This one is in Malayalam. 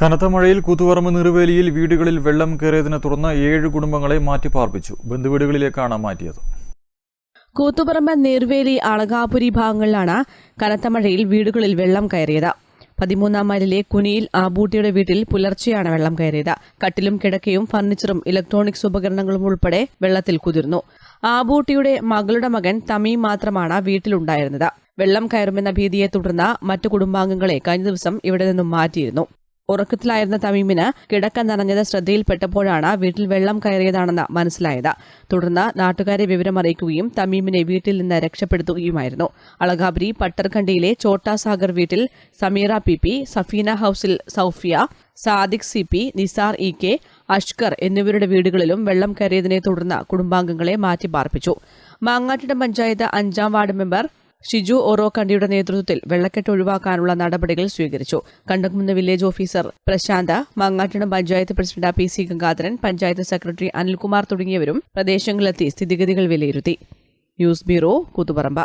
കനത്ത മഴയിൽ കൂത്തുപറമ്പ് നിറുവേലിയിൽ വീടുകളിൽ വെള്ളം കയറിയതിനെ തുടർന്ന് ഏഴ് കുടുംബങ്ങളെ മാറ്റിപ്പാർപ്പിച്ചു. ബന്ധുവീടുകളിലേക്കാണ് മാറ്റിയത്. കൂത്തുപറമ്പ് നീർവേലി അളകാപുരി ഭാഗങ്ങളിലാണ് കനത്ത മഴയിൽ വീടുകളിൽ വെള്ളം കയറിയത്. പതിമൂന്നാം മൈലിലെ കുനിയിൽ ആബൂട്ടിയുടെ വീട്ടിൽ പുലർച്ചെയാണ് വെള്ളം കയറിയത്. കട്ടിലും കിടക്കയും ഫർണിച്ചറും ഇലക്ട്രോണിക്സ് ഉപകരണങ്ങളും ഉൾപ്പെടെ വെള്ളത്തിൽ കുതിർന്നു. ആബൂട്ടിയുടെ മകളുടെ മകൻ തമീം മാത്രമാണ് വീട്ടിലുണ്ടായിരുന്നത്. വെള്ളം കയറുമെന്ന ഭീതിയെ തുടർന്ന് മറ്റു കുടുംബാംഗങ്ങളെ കഴിഞ്ഞ ദിവസം ഇവിടെ നിന്നും മാറ്റിയിരുന്നു. ഉറക്കത്തിലായിരുന്ന തമീമിന് കിടക്ക നനഞ്ഞത് ശ്രദ്ധയിൽപ്പെട്ടപ്പോഴാണ് വീട്ടിൽ വെള്ളം കയറിയതാണെന്ന് മനസ്സിലായത്. തുടർന്ന് നാട്ടുകാരെ വിവരമറിയിക്കുകയും തമീമിനെ വീട്ടിൽ നിന്ന് രക്ഷപ്പെടുത്തുകയുമായിരുന്നു. അളഗാബരി പട്ടർഖണ്ഡിയിലെ ചോട്ടാസാഗർ വീട്ടിൽ സമീറ പി പി സഫീന ഹൌസിൽ Soufiya Sadiq C P Nisar E K Ashkar എന്നിവരുടെ വീടുകളിലും വെള്ളം കയറിയതിനെ തുടർന്ന് കുടുംബാംഗങ്ങളെ മാറ്റി പാർപ്പിച്ചു മാങ്ങാട്ടിടം പഞ്ചായത്ത് അഞ്ചാം വാർഡ് മെമ്പർ ഷിജു ഓറോ കണ്ടിയുടെ നേതൃത്വത്തിൽ വെള്ളക്കെട്ട് ഒഴിവാക്കാനുള്ള നടപടികൾ സ്വീകരിച്ചു. കണ്ടക്കുന്ന village officer Prashanth Mangattidam panchayat president P C Gangadharan panchayat secretary Anilkumar തുടങ്ങിയവരും പ്രദേശങ്ങളിലെത്തി സ്ഥിതിഗതികൾ വിലയിരുത്തി. News bureau Koothuparamba.